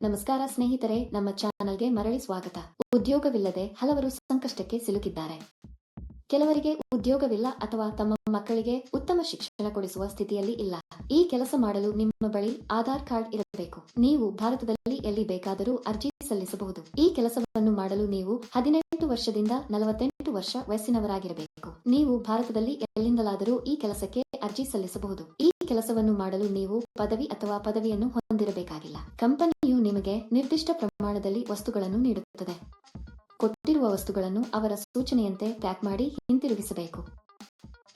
ನಮಸ್ಕಾರ ಸ್ನೇಹಿತರೆ, ನಮ್ಮ ಚಾನಲ್ಗೆ ಮರಳಿ ಸ್ವಾಗತ. ಉದ್ಯೋಗವಿಲ್ಲದೆ ಹಲವರು ಸಂಕಷ್ಟಕ್ಕೆ ಸಿಲುಕಿದ್ದಾರೆ. ಕೆಲವರಿಗೆ ಉದ್ಯೋಗವಿಲ್ಲ ಅಥವಾ ತಮ್ಮ ಮಕ್ಕಳಿಗೆ ಉತ್ತಮ ಶಿಕ್ಷಣ ಕೊಡಿಸುವ ಸ್ಥಿತಿಯಲ್ಲಿ ಇಲ್ಲ. ಈ ಕೆಲಸ ಮಾಡಲು ನಿಮ್ಮ ಬಳಿ ಆಧಾರ್ ಕಾರ್ಡ್ ಇರಬೇಕು. ನೀವು ಭಾರತದಲ್ಲಿ ಎಲ್ಲಿ ಬೇಕಾದರೂ ಅರ್ಜಿ ಸಲ್ಲಿಸಬಹುದು. ಈ ಕೆಲಸವನ್ನು ಮಾಡಲು ನೀವು ಹದಿನೆಂಟು ವರ್ಷದಿಂದ ನಲವತ್ತೆಂಟು ವರ್ಷ ವಯಸ್ಸಿನವರಾಗಿರಬೇಕು. ನೀವು ಭಾರತದಲ್ಲಿ ಎಲ್ಲಿಂದಲಾದರೂ ಈ ಕೆಲಸಕ್ಕೆ ಅರ್ಜಿ ಸಲ್ಲಿಸಬಹುದು. ಈ ಕೆಲಸವನ್ನು ಮಾಡಲು ನೀವು ಪದವಿ ಅಥವಾ ಪದವಿಯನ್ನು ಹೊಂದಿರಬೇಕಾಗಿಲ್ಲ. ಕಂಪನಿಯು ನಿಮಗೆ ನಿರ್ದಿಷ್ಟ ಪ್ರಮಾಣದಲ್ಲಿ ವಸ್ತುಗಳನ್ನು ನೀಡುತ್ತದೆ. ಕೊಟ್ಟಿರುವ ವಸ್ತುಗಳನ್ನು ಅವರ ಸೂಚನೆಯಂತೆ ಪ್ಯಾಕ್ ಮಾಡಿ ಹಿಂತಿರುಗಿಸಬೇಕು.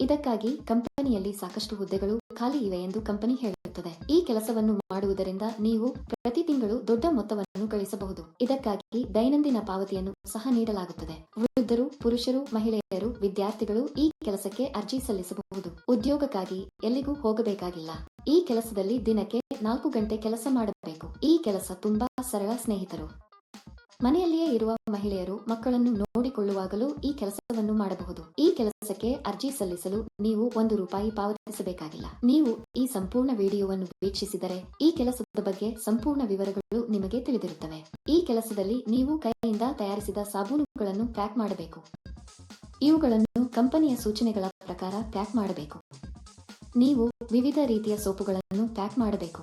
ಇದಕ್ಕಾಗಿ ಕಂಪನಿಯಲ್ಲಿ ಸಾಕಷ್ಟು ಹುದ್ದೆಗಳು ಖಾಲಿ ಇವೆ ಎಂದು ಕಂಪನಿ ಹೇಳುತ್ತದೆ. ಈ ಕೆಲಸವನ್ನು ಮಾಡುವುದರಿಂದ ನೀವು ಪ್ರತಿ ತಿಂಗಳು ದೊಡ್ಡ ಮೊತ್ತವನ್ನು ಗಳಿಸಬಹುದು ಇದಕ್ಕಾಗಿ ದೈನಂದಿನ ಪಾವತಿಯನ್ನು ಸಹ ನೀಡಲಾಗುತ್ತದೆ. ವೃದ್ಧರು, ಪುರುಷರು, ಮಹಿಳೆಯರು, ವಿದ್ಯಾರ್ಥಿಗಳು ಈ ಕೆಲಸಕ್ಕೆ ಅರ್ಜಿ ಸಲ್ಲಿಸಬಹುದು. ಉದ್ಯೋಗಕ್ಕಾಗಿ ಎಲ್ಲಿಗೂ ಹೋಗಬೇಕಾಗಿಲ್ಲ. ಈ ಕೆಲಸದಲ್ಲಿ ದಿನಕ್ಕೆ ನಾಲ್ಕು ಗಂಟೆ ಕೆಲಸ ಮಾಡಬೇಕು. ಈ ಕೆಲಸ ತುಂಬಾ ಸರಳ ಸ್ನೇಹಿತರು. ಮನೆಯಲ್ಲಿಯೇ ಇರುವ ಮಹಿಳೆಯರು ಮಕ್ಕಳನ್ನು ನೋಡಿಕೊಳ್ಳುವಾಗಲೂ ಈ ಕೆಲಸವನ್ನು ಮಾಡಬಹುದು. ಈ ಕೆಲಸಕ್ಕೆ ಅರ್ಜಿ ಸಲ್ಲಿಸಲು ನೀವು ಒಂದು ರೂಪಾಯಿ ಪಾವತಿಸಬೇಕಾಗಿಲ್ಲ. ನೀವು ಈ ಸಂಪೂರ್ಣ ವಿಡಿಯೋವನ್ನು ವೀಕ್ಷಿಸಿದರೆ ಈ ಕೆಲಸದ ಬಗ್ಗೆ ಸಂಪೂರ್ಣ ವಿವರಗಳು ನಿಮಗೆ ತಿಳಿದಿರುತ್ತವೆ. ಈ ಕೆಲಸದಲ್ಲಿ ನೀವು ಕೈಯಿಂದ ತಯಾರಿಸಿದ ಸಾಬೂನುಗಳನ್ನು ಪ್ಯಾಕ್ ಮಾಡಬೇಕು. ಇವುಗಳನ್ನು ಕಂಪನಿಯ ಸೂಚನೆಗಳ ಪ್ರಕಾರ ಪ್ಯಾಕ್ ಮಾಡಬೇಕು. ನೀವು ವಿವಿಧ ರೀತಿಯ ಸೋಪುಗಳನ್ನು ಪ್ಯಾಕ್ ಮಾಡಬೇಕು.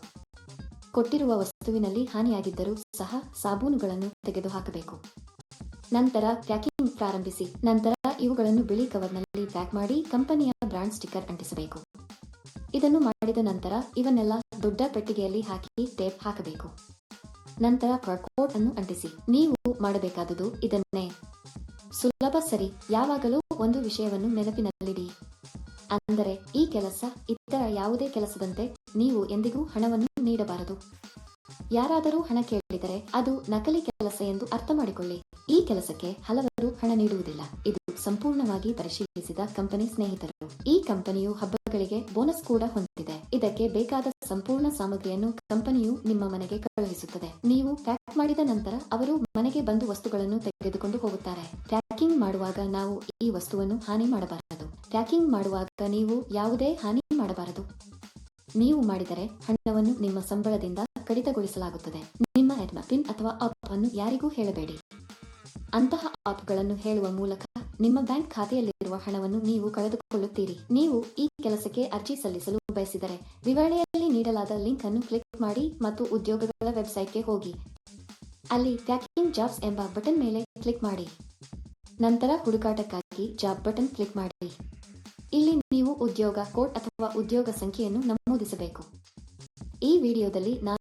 ಕೊಟ್ಟಿರುವ ವಸ್ತುವಿನಲ್ಲಿ ಹಾನಿಯಾಗಿದ್ದರೂ ಸಹ ಸಾಬೂನುಗಳನ್ನು ತೆಗೆದುಹಾಕಬೇಕು. ನಂತರ ಪ್ಯಾಕಿಂಗ್ ಪ್ರಾರಂಭಿಸಿ. ನಂತರ ಇವುಗಳನ್ನು ಬಿಳಿ ಕವರ್ನಲ್ಲಿ ಪ್ಯಾಕ್ ಮಾಡಿ ಕಂಪನಿಯ ಬ್ರಾಂಡ್ ಸ್ಟಿಕ್ಕರ್ ಅಂಟಿಸಬೇಕು. ಇದನ್ನು ಮಾಡಿದ ನಂತರ ಇವನ್ನೆಲ್ಲ ದೊಡ್ಡ ಪೆಟ್ಟಿಗೆಯಲ್ಲಿ ಹಾಕಿ ಟೇಪ್ ಹಾಕಬೇಕು. ನಂತರ ಕೋಟ್ ಅನ್ನು ಅಂಟಿಸಿ. ನೀವು ಮಾಡಬೇಕಾದುದು ಇದನ್ನೇ. ಸುಲಭ ಸರಿ. ಯಾವಾಗಲೂ ಒಂದು ವಿಷಯವನ್ನು ನೆನಪಿನಲ್ಲಿಡಿ. ಅಂದರೆ ಈ ಕೆಲಸ ಇತರ ಯಾವುದೇ ಕೆಲಸದಂತೆ ನೀವು ಎಂದಿಗೂ ಹಣವನ್ನು ನೀಡಬಾರದು. ಯಾರಾದರೂ ಹಣ ಕೇಳಿದರೆ ಅದು ನಕಲಿ ಕೆಲಸ ಎಂದು ಅರ್ಥ ಮಾಡಿಕೊಳ್ಳಿ. ಈ ಕೆಲಸಕ್ಕೆ ಹಲವರು ಹಣ ನೀಡುವುದಿಲ್ಲ. ಇದು ಸಂಪೂರ್ಣವಾಗಿ ಪರಿಶೀಲಿಸಿದ ಕಂಪನಿ ಸ್ನೇಹಿತರು. ಈ ಕಂಪನಿಯು ಹಬ್ಬಗಳಿಗೆ ಬೋನಸ್ ಕೂಡ ಹೊಂದಿದೆ. ಇದಕ್ಕೆ ಬೇಕಾದ ಸಂಪೂರ್ಣ ಸಾಮಗ್ರಿಯನ್ನು ಕಂಪನಿಯು ನಿಮ್ಮ ಮನೆಗೆ ಕಳುಹಿಸುತ್ತದೆ. ನೀವು ಪ್ಯಾಕ್ ಮಾಡಿದ ನಂತರ ಅವರು ಮನೆಗೆ ಬಂದು ವಸ್ತುಗಳನ್ನು ತೆಗೆದುಕೊಂಡು ಹೋಗುತ್ತಾರೆ. ಪ್ಯಾಕಿಂಗ್ ಮಾಡುವಾಗ ನಾವು ಈ ವಸ್ತುವನ್ನು ಹಾನಿ ಮಾಡಬಾರದು. ಪ್ಯಾಕಿಂಗ್ ಮಾಡುವಾಗ ನೀವು ಯಾವುದೇ ಹಾನಿ ಮಾಡಬಾರದು. ನೀವು ಮಾಡಿದರೆ ಹಣವನ್ನು ನಿಮ್ಮ ಸಂಬಳದಿಂದ ಕಡಿತಗೊಳಿಸಲಾಗುತ್ತದೆ. ನಿಮ್ಮ ಎಡ್ಮ ಪಿನ್ ಅಥವಾ ಆಪ್ ಅನ್ನು ಯಾರಿಗೂ ಹೇಳಬೇಡಿ. ಅಂತಹ ಆಪ್ಗಳನ್ನು ಹೇಳುವ ಮೂಲಕ ನಿಮ್ಮ ಬ್ಯಾಂಕ್ ಖಾತೆಯಲ್ಲಿರುವ ಹಣವನ್ನು ನೀವು ಕಳೆದುಕೊಳ್ಳುತ್ತೀರಿ. ನೀವು ಈ ಕೆಲಸಕ್ಕೆ ಅರ್ಜಿ ಸಲ್ಲಿಸಲು ಬಯಸಿದರೆ ವಿವರಣೆಯಲ್ಲಿ ನೀಡಲಾದ ಲಿಂಕ್ ಅನ್ನು ಕ್ಲಿಕ್ ಮಾಡಿ ಮತ್ತು ಉದ್ಯೋಗಗಳ ವೆಬ್ಸೈಟ್ಗೆ ಹೋಗಿ. ಅಲ್ಲಿ ಪ್ಯಾಕಿಂಗ್ ಜಾಬ್ಸ್ ಎಂಬ ಬಟನ್ ಮೇಲೆ ಕ್ಲಿಕ್ ಮಾಡಿ. ನಂತರ ಹುಡುಕಾಟಕ್ಕಾಗಿ ಜಾಬ್ ಬಟನ್ ಕ್ಲಿಕ್ ಮಾಡಿ. ಇಲ್ಲಿ ನೀವು ಉದ್ಯೋಗ ಕೋಡ್ ಅಥವಾ ಉದ್ಯೋಗ ಸಂಖ್ಯೆಯನ್ನು ನಮೂದಿಸಬೇಕು. ಈ ವಿಡಿಯೋದಲ್ಲಿ ನಾನು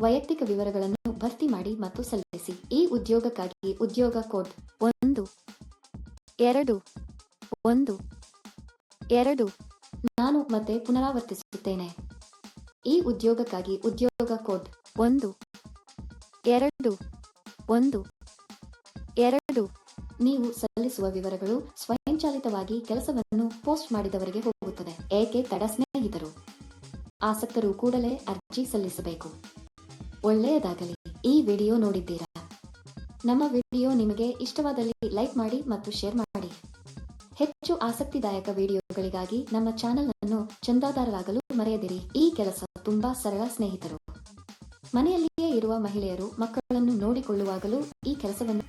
ವೈಯಕ್ತಿಕ ವಿವರಗಳನ್ನು ಭರ್ತಿ ಮಾಡಿ ಮತ್ತು ಸಲ್ಲಿಸಿ. ಈ ಉದ್ಯೋಗಕ್ಕಾಗಿ ಉದ್ಯೋಗ ಕೋಡ್ ಒಂದು, ಎರಡು ಒಂದು, ಎರಡು, ನಾನು ಮತ್ತೆ ಪುನರಾವರ್ತಿಸುತ್ತೇನೆ. ಈ ಉದ್ಯೋಗಕ್ಕಾಗಿ ಉದ್ಯೋಗ ಕೋಡ್ ಒಂದು, ಎರಡು ಒಂದು, ಎರಡು. ನೀವು ಸಲ್ಲಿಸುವ ವಿವರಗಳು ಸ್ವಯಂಚಾಲಿತವಾಗಿ ಕೆಲಸವನ್ನು ಪೋಸ್ಟ್ ಮಾಡಿದವರಿಗೆ ಹೋಗುತ್ತದೆ. ಏಕೆ ತಡ ಸ್ನೇಹಿತರು? ಆಸಕ್ತರು ಕೂಡಲೇ ಅರ್ಜಿ ಸಲ್ಲಿಸಬೇಕು. ಒಳ್ಳೆಯದಾಗಲಿ. ಈ ವಿಡಿಯೋ ನೋಡಿದ್ದೀರಾ? ನಮ್ಮ ವಿಡಿಯೋ ನಿಮಗೆ ಇಷ್ಟವಾದಲ್ಲಿ ಲೈಕ್ ಮಾಡಿ ಮತ್ತು ಶೇರ್ ಮಾಡಿ. ಹೆಚ್ಚು ಆಸಕ್ತಿದಾಯಕ ವಿಡಿಯೋಗಳಿಗಾಗಿ ನಮ್ಮ ಚಾನೆಲ್ ಅನ್ನು ಚಂದಾದಾರರಾಗಲು ಮರೆಯದಿರಿ. ಈ ಕೆಲಸ ತುಂಬಾ ಸರಳ ಸ್ನೇಹಿತರು. ಮನೆಯಲ್ಲಿಯೇ ಇರುವ ಮಹಿಳೆಯರು ಮಕ್ಕಳನ್ನು ನೋಡಿಕೊಳ್ಳುವಾಗಲೂ ಈ ಕೆಲಸವನ್ನು